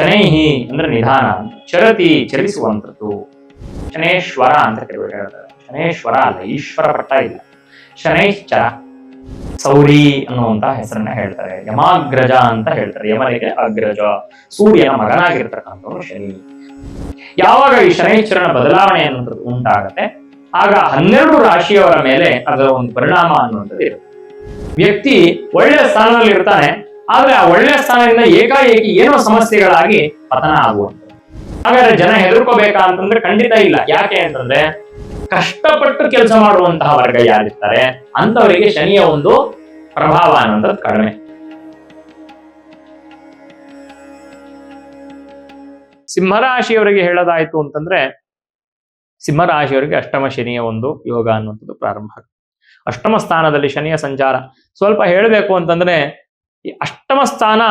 ಶನೈಹಿ ಅಂದ್ರೆ ನಿಧಾನ ಚರತಿ ಚಲಿಸುವಂಥದ್ದು. ಶನೇಶ್ವರ ಅಂತ ಕೆಲವರು ಹೇಳ್ತಾರೆ. ಶನೇಶ್ವರ ಅಲ್ಲ, ಈಶ್ವರ ಪಟ್ಟ ಇಲ್ಲ. ಶನೈಶ್ಚ ಸೌರಿ ಅನ್ನುವಂತ ಹೆಸರನ್ನ ಹೇಳ್ತಾರೆ. ಯಮಾಗ್ರಜ ಅಂತ ಹೇಳ್ತಾರೆ. ಯಮನಿಗೆ ಅಗ್ರಜ. ಸೂರ್ಯನ ಮಗನಾಗಿರ್ತಕ್ಕಂಥವನು ಶನಿ. ಯಾವಾಗ ಈ ಶನೈಶ್ವರನ ಬದಲಾವಣೆ ಅನ್ನುವಂಥದ್ದು ಉಂಟಾಗತ್ತೆ, ಆಗ ಹನ್ನೆರಡು ರಾಶಿಯವರ ಮೇಲೆ ಅದರ ಒಂದು ಪರಿಣಾಮ ಅನ್ನುವಂಥದ್ದು ಇರುತ್ತೆ. ವ್ಯಕ್ತಿ ಒಳ್ಳೆಯ ಸ್ಥಾನದಲ್ಲಿ ಇರ್ತಾನೆ ಆದ್ರೆ ಆ ಒಳ್ಳೆಯ ಸ್ಥಾನದಿಂದ ಏಕಾಏಕಿ ಏನೋ ಸಮಸ್ಯೆಗಳಾಗಿ ಪತನ ಆಗುವಂತ ಹಾಗಾದ್ರೆ ಜನ ಹೆದರ್ಕೋಬೇಕಾ ಅಂತಂದ್ರೆ ಖಂಡಿತ ಇಲ್ಲ. ಯಾಕೆ ಅಂತಂದ್ರೆ ಕಷ್ಟಪಟ್ಟು ಕೆಲಸ ಮಾಡುವಂತಹ ವರ್ಗ ಯಾರಿರ್ತಾರೆ ಅಂತವರಿಗೆ ಶನಿಯ ಒಂದು ಪ್ರಭಾವ ಅನ್ನೋದ್ರದ್ದು ಕಡಿಮೆ. ಸಿಂಹರಾಶಿಯವರಿಗೆ ಹೇಳೋದಾಯ್ತು ಅಂತಂದ್ರೆ ಸಿಂಹರಾಶಿಯವರಿಗೆ ಅಷ್ಟಮ ಶನಿಯ ಒಂದು ಯೋಗ ಅನ್ನುವಂಥದ್ದು ಪ್ರಾರಂಭ ಅಷ್ಟಮ ಸ್ಥಾನದಲ್ಲಿ ಶನಿಯ ಸಂಚಾರ. ಸ್ವಲ್ಪ ಹೇಳಬೇಕು ಅಂತಂದ್ರೆ ಈ ಅಷ್ಟಮ ಸ್ಥಾನ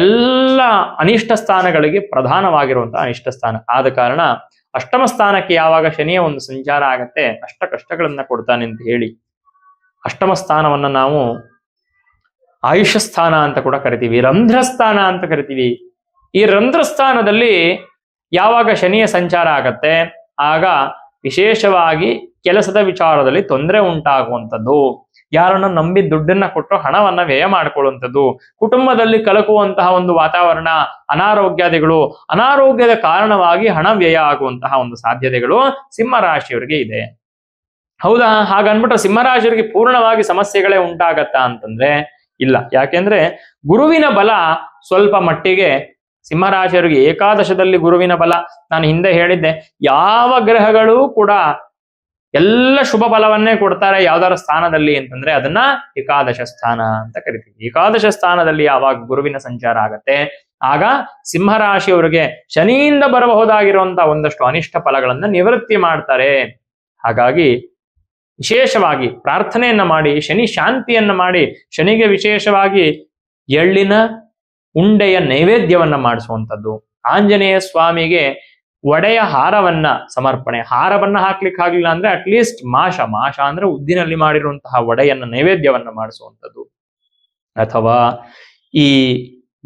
ಎಲ್ಲ ಅನಿಷ್ಟ ಸ್ಥಾನಗಳಿಗೆ ಪ್ರಧಾನವಾಗಿರುವಂತಹ ಅನಿಷ್ಟ ಸ್ಥಾನ. ಆದ ಕಾರಣ ಅಷ್ಟಮ ಸ್ಥಾನಕ್ಕೆ ಯಾವಾಗ ಶನಿಯ ಒಂದು ಸಂಚಾರ ಆಗತ್ತೆ, ಅಷ್ಟ ಕಷ್ಟಗಳನ್ನ ಕೊಡ್ತಾನೆ ಅಂತ ಹೇಳಿ ಅಷ್ಟಮ ಸ್ಥಾನವನ್ನ ನಾವು ಆಯುಷ ಸ್ಥಾನ ಅಂತ ಕೂಡ ಕರಿತೀವಿ, ರಂಧ್ರ ಸ್ಥಾನ ಅಂತ ಕರಿತೀವಿ. ಈ ರಂಧ್ರ ಸ್ಥಾನದಲ್ಲಿ ಯಾವಾಗ ಶನಿಯ ಸಂಚಾರ ಆಗತ್ತೆ, ಆಗ ವಿಶೇಷವಾಗಿ ಕೆಲಸದ ವಿಚಾರದಲ್ಲಿ ತೊಂದರೆ ಉಂಟಾಗುವಂಥದ್ದು. ಯಾರನ್ನ ನಂಬಿ ದುಡ್ಡನ್ನ ಕೊಟ್ಟು ಹಣವನ್ನ ವ್ಯಯ ಮಾಡಿಕೊಳ್ಳುವಂಥದ್ದು. ಕುಟುಂಬದಲ್ಲಿ ಕಲಕುವಂತಹ ಒಂದು ವಾತಾವರಣ, ಅನಾರೋಗ್ಯಾದಿಗಳು, ಅನಾರೋಗ್ಯದ ಕಾರಣವಾಗಿ ಹಣ ವ್ಯಯ ಆಗುವಂತಹ ಒಂದು ಸಾಧ್ಯತೆಗಳು ಸಿಂಹರಾಶಿಯವರಿಗೆ ಇದೆ. ಹೌದಾ? ಹಾಗನ್ಬಿಟ್ಟು ಸಿಂಹರಾಶಿಯವರಿಗೆ ಪೂರ್ಣವಾಗಿ ಸಮಸ್ಯೆಗಳೇ ಉಂಟಾಗತ್ತಾ ಅಂತಂದ್ರೆ ಇಲ್ಲ. ಯಾಕೆಂದ್ರೆ ಗುರುವಿನ ಬಲ ಸ್ವಲ್ಪ ಮಟ್ಟಿಗೆ ಸಿಂಹರಾಶಿಯವರಿಗೆ ಏಕಾದಶದಲ್ಲಿ ಗುರುವಿನ ಬಲ. ನಾನು ಹಿಂದೆ ಹೇಳಿದ್ದೆ, ಯಾವ ಗ್ರಹಗಳು ಕೂಡ ಎಲ್ಲ ಶುಭ ಫಲವನ್ನೇ ಕೊಡ್ತಾರೆ ಯಾವ್ದಾರ ಸ್ಥಾನದಲ್ಲಿ ಅಂತಂದ್ರೆ ಅದನ್ನ ಏಕಾದಶ ಸ್ಥಾನ ಅಂತ ಕರಿತೀವಿ. ಏಕಾದಶ ಸ್ಥಾನದಲ್ಲಿ ಯಾವಾಗ ಗುರುವಿನ ಸಂಚಾರ ಆಗತ್ತೆ, ಆಗ ಸಿಂಹರಾಶಿಯವರಿಗೆ ಶನಿಯಿಂದ ಬರಬಹುದಾಗಿರುವಂತಹ ಒಂದಷ್ಟು ಅನಿಷ್ಟ ಫಲಗಳನ್ನ ನಿವೃತ್ತಿ ಮಾಡ್ತಾರೆ. ಹಾಗಾಗಿ ವಿಶೇಷವಾಗಿ ಪ್ರಾರ್ಥನೆಯನ್ನ ಮಾಡಿ, ಶನಿ ಶಾಂತಿಯನ್ನ ಮಾಡಿ, ಶನಿಗೆ ವಿಶೇಷವಾಗಿ ಎಳ್ಳಿನ ಉಂಡೆಯ ನೈವೇದ್ಯವನ್ನ ಮಾಡಿಸುವಂಥದ್ದು. ಆಂಜನೇಯ ಸ್ವಾಮಿಗೆ ಒಡೆಯ ಹಾರವನ್ನ ಸಮರ್ಪಣೆ. ಹಾರವನ್ನ ಹಾಕ್ಲಿಕ್ಕೆ ಆಗ್ಲಿಲ್ಲ ಅಂದ್ರೆ ಅಟ್ಲೀಸ್ಟ್ ಮಾಷ ಮಾಷ ಅಂದ್ರೆ ಉದ್ದಿನಲ್ಲಿ ಮಾಡಿರುವಂತಹ ಒಡೆಯನ್ನ ನೈವೇದ್ಯವನ್ನ ಮಾಡಿಸುವಂಥದ್ದು. ಅಥವಾ ಈ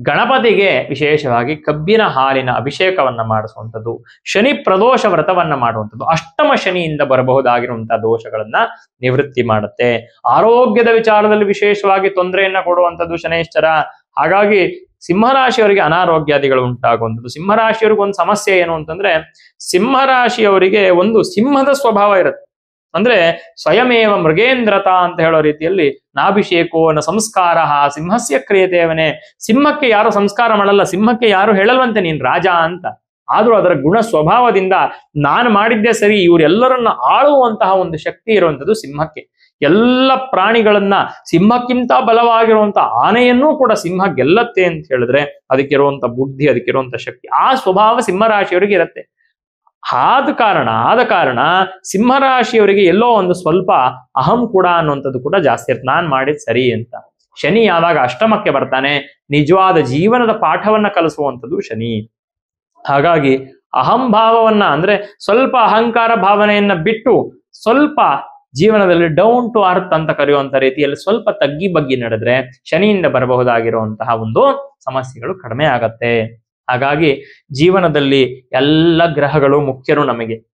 ಗಣಪತಿಗೆ ವಿಶೇಷವಾಗಿ ಕಬ್ಬಿನ ಹಾಲಿನ ಅಭಿಷೇಕವನ್ನ ಮಾಡಿಸುವಂಥದ್ದು, ಶನಿ ಪ್ರದೋಷ ವ್ರತವನ್ನ ಮಾಡುವಂಥದ್ದು, ಅಷ್ಟಮ ಶನಿಯಿಂದ ಬರಬಹುದಾಗಿರುವಂತಹ ದೋಷಗಳನ್ನ ನಿವೃತ್ತಿ ಮಾಡುತ್ತೆ. ಆರೋಗ್ಯದ ವಿಚಾರದಲ್ಲಿ ವಿಶೇಷವಾಗಿ ತೊಂದರೆಯನ್ನ ಕೊಡುವಂಥದ್ದು ಶನೇಶ್ವರ ಹಾಗಾಗಿ ಸಿಂಹರಾಶಿಯವರಿಗೆ ಅನಾರೋಗ್ಯಾದಿಗಳು ಉಂಟಾಗುವಂಥದ್ದು. ಸಿಂಹರಾಶಿಯವ್ರಿಗೆ ಒಂದು ಸಮಸ್ಯೆ ಏನು ಅಂತಂದ್ರೆ, ಸಿಂಹರಾಶಿಯವರಿಗೆ ಒಂದು ಸಿಂಹದ ಸ್ವಭಾವ ಇರುತ್ತೆ. ಅಂದ್ರೆ ಸ್ವಯಮೇವ ಮೃಗೇಂದ್ರತ ಅಂತ ಹೇಳೋ ರೀತಿಯಲ್ಲಿ ನಾಭಿಷೇಕೋ ನ ಸಂಸ್ಕಾರ, ಸಿಂಹಸ್ಯ ಕ್ರಿಯತೆಯವನೇ ಸಿಂಹಕ್ಕೆ ಯಾರು ಸಂಸ್ಕಾರ ಮಾಡಲ್ಲ, ಸಿಂಹಕ್ಕೆ ಯಾರು ಹೇಳಲ್ವಂತೆ ನೀನ್ ರಾಜ ಅಂತ. ಆದ್ರೂ ಅದರ ಗುಣ ಸ್ವಭಾವದಿಂದ ನಾನು ಮಾಡಿದ್ದೆ ಸರಿ, ಇವರೆಲ್ಲರನ್ನ ಆಳುವಂತಹ ಒಂದು ಶಕ್ತಿ ಇರುವಂತದ್ದು ಸಿಂಹಕ್ಕೆ. ಎಲ್ಲ ಪ್ರಾಣಿಗಳನ್ನ ಸಿಂಹಕ್ಕಿಂತ ಬಲವಾಗಿರುವಂತಹ ಆನೆಯನ್ನೂ ಕೂಡ ಸಿಂಹ ಗೆಲ್ಲತ್ತೆ ಅಂತ ಹೇಳಿದ್ರೆ ಅದಕ್ಕಿರುವಂತ ಬುದ್ಧಿ ಅದಕ್ಕಿರುವಂತ ಶಕ್ತಿ, ಆ ಸ್ವಭಾವ ಸಿಂಹರಾಶಿಯವರಿಗೆ ಇರುತ್ತೆ. ಆದ ಕಾರಣ ಆದ ಕಾರಣ ಸಿಂಹರಾಶಿಯವರಿಗೆ ಎಲ್ಲೋ ಒಂದು ಸ್ವಲ್ಪ ಅಹಂ ಕೂಡ ಅನ್ನುವಂಥದ್ದು ಕೂಡ ಜಾಸ್ತಿ ಇರುತ್ತೆ. ನಾನ್ ಮಾಡಿದ್ ಸರಿ ಅಂತ. ಶನಿ ಯಾವಾಗ ಅಷ್ಟಮಕ್ಕೆ ಬರ್ತಾನೆ, ನಿಜವಾದ ಜೀವನದ ಪಾಠವನ್ನ ಕಲಿಸುವಂಥದ್ದು ಶನಿ. ಹಾಗಾಗಿ ಅಹಂಭಾವವನ್ನ ಅಂದ್ರೆ ಸ್ವಲ್ಪ ಅಹಂಕಾರ ಭಾವನೆಯನ್ನ ಬಿಟ್ಟು ಸ್ವಲ್ಪ ಜೀವನದಲ್ಲಿ ಡೌನ್ ಟು ಅರ್ತ್ ಅಂತ ಕರೆಯುವಂತ ರೀತಿಯಲ್ಲಿ ಸ್ವಲ್ಪ ತಗ್ಗಿ ಬಗ್ಗಿ ನಡೆದ್ರೆ ಶನಿಯಿಂದ ಬರಬಹುದಾಗಿರುವಂತಹ ಒಂದು ಸಮಸ್ಯೆಗಳು ಕಡಿಮೆ ಆಗತ್ತೆ. ಹಾಗಾಗಿ ಜೀವನದಲ್ಲಿ ಎಲ್ಲ ಗ್ರಹಗಳು ಮುಖ್ಯರು ನಮಗೆ.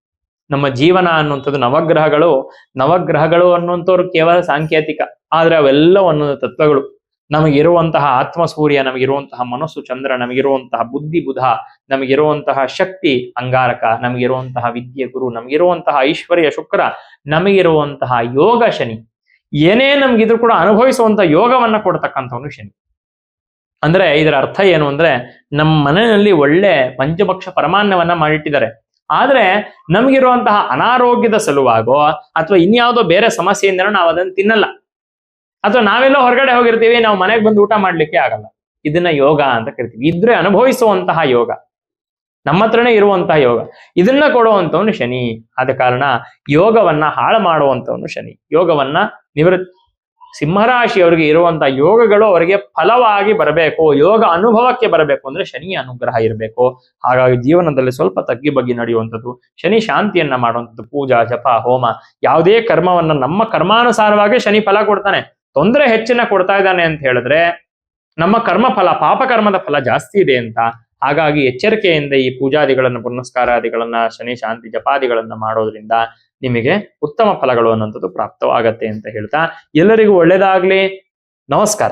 ನಮ್ಮ ಜೀವನ ಅನ್ನುವಂಥದ್ದು ನವಗ್ರಹಗಳು ನವಗ್ರಹಗಳು ಅನ್ನುವಂಥವ್ರು ಕೇವಲ ಸಾಂಕೇತಿಕ, ಆದ್ರೆ ಅವೆಲ್ಲ ಒಂದೊಂದು ತತ್ವಗಳು. ನಮಗಿರುವಂತಹ ಆತ್ಮ ಸೂರ್ಯ ನಮಗಿರುವಂತಹ ಮನಸ್ಸು ಚಂದ್ರ, ನಮಗಿರುವಂತಹ ಬುದ್ಧಿ ಬುಧ, ನಮಗಿರುವಂತಹ ಶಕ್ತಿ ಅಂಗಾರಕ, ನಮಗಿರುವಂತಹ ವಿದ್ಯೆ ಗುರು, ನಮಗಿರುವಂತಹ ಐಶ್ವರ್ಯ ಶುಕ್ರ, ನಮಗಿರುವಂತಹ ಯೋಗ ಶನಿ. ಏನೇ ನಮ್ಗಿದ್ರು ಕೂಡ ಅನುಭವಿಸುವಂತಹ ಯೋಗವನ್ನ ಕೊಡ್ತಕ್ಕಂಥವನು ಶನಿ. ಅಂದ್ರೆ ಇದರ ಅರ್ಥ ಏನು ಅಂದ್ರೆ ನಮ್ಮ ಮನೆಯಲ್ಲಿ ಒಳ್ಳೆ ಪಂಚಭಕ್ಷ ಪರಮಾನ್ನವನ್ನ ಮಾಡಿಟ್ಟಿದ್ದಾರೆ. ಆದ್ರೆ ನಮ್ಗಿರುವಂತಹ ಅನಾರೋಗ್ಯದ ಸಲುವಾಗೋ ಅಥವಾ ಇನ್ಯಾವುದೋ ಬೇರೆ ಸಮಸ್ಯೆಯಿಂದ ನಾವು ಅದನ್ನು ತಿನ್ನಲ್ಲ. ಅಥವಾ ನಾವೆಲ್ಲೋ ಹೊರಗಡೆ ಹೋಗಿರ್ತೀವಿ, ನಾವು ಮನೆಗೆ ಬಂದು ಊಟ ಮಾಡ್ಲಿಕ್ಕೆ ಆಗಲ್ಲ. ಇದನ್ನ ಯೋಗ ಅಂತ ಕರಿತೀವಿ. ಇದ್ರೆ ಅನುಭವಿಸುವಂತಹ ಯೋಗ. ನಮ್ಮ ಹತ್ರನೇ ಇರುವಂತಹ ಯೋಗ. ಇದನ್ನ ಕೊಡುವಂತವನು ಶನಿ. ಆದ ಕಾರಣ ಯೋಗವನ್ನ ಹಾಳು ಮಾಡುವಂತವನು ಶನಿ. ಯೋಗವನ್ನ ನಿವೃತ್ತಿ ಸಿಂಹರಾಶಿಯವರಿಗೆ ಇರುವಂತಹ ಯೋಗಗಳು ಅವರಿಗೆ ಫಲವಾಗಿ ಬರಬೇಕು. ಯೋಗ ಅನುಭವಕ್ಕೆ ಬರಬೇಕು ಅಂದ್ರೆ ಶನಿಯ ಅನುಗ್ರಹ ಇರಬೇಕು. ಹಾಗಾಗಿ ಜೀವನದಲ್ಲಿ ಸ್ವಲ್ಪ ತಗ್ಗಿ ಬಗ್ಗಿ ನಡೆಯುವಂಥದ್ದು. ಶನಿ ಶಾಂತಿಯನ್ನ ಮಾಡುವಂಥದ್ದು. ಪೂಜಾ, ಜಪ, ಹೋಮ ಯಾವುದೇ ಕರ್ಮವನ್ನ ನಮ್ಮ ಕರ್ಮಾನುಸಾರವಾಗಿ ಶನಿ ಫಲ ಕೊಡ್ತಾನೆ. ತೊಂದರೆ ಹೆಚ್ಚಿನ ಕೊಡ್ತಾ ಇದ್ದಾನೆ ಅಂತ ಹೇಳಿದ್ರೆ ನಮ್ಮ ಕರ್ಮ ಫಲ ಪಾಪಕರ್ಮದ ಫಲ ಜಾಸ್ತಿ ಇದೆ ಅಂತ. ಹಾಗಾಗಿ ಎಚ್ಚರಿಕೆಯಿಂದ ಈ ಪೂಜಾದಿಗಳನ್ನು, ಪುನಸ್ಕಾರಾದಿಗಳನ್ನ, ಶನಿ ಶಾಂತಿ ಜಪಾದಿಗಳನ್ನ ಮಾಡೋದ್ರಿಂದ ನಿಮಗೆ ಉತ್ತಮ ಫಲಗಳು ಅನ್ನುವಂಥದ್ದು ಪ್ರಾಪ್ತವಾಗತ್ತೆ ಅಂತ ಹೇಳ್ತಾ ಎಲ್ಲರಿಗೂ ಒಳ್ಳೇದಾಗ್ಲಿ. ನಮಸ್ಕಾರ.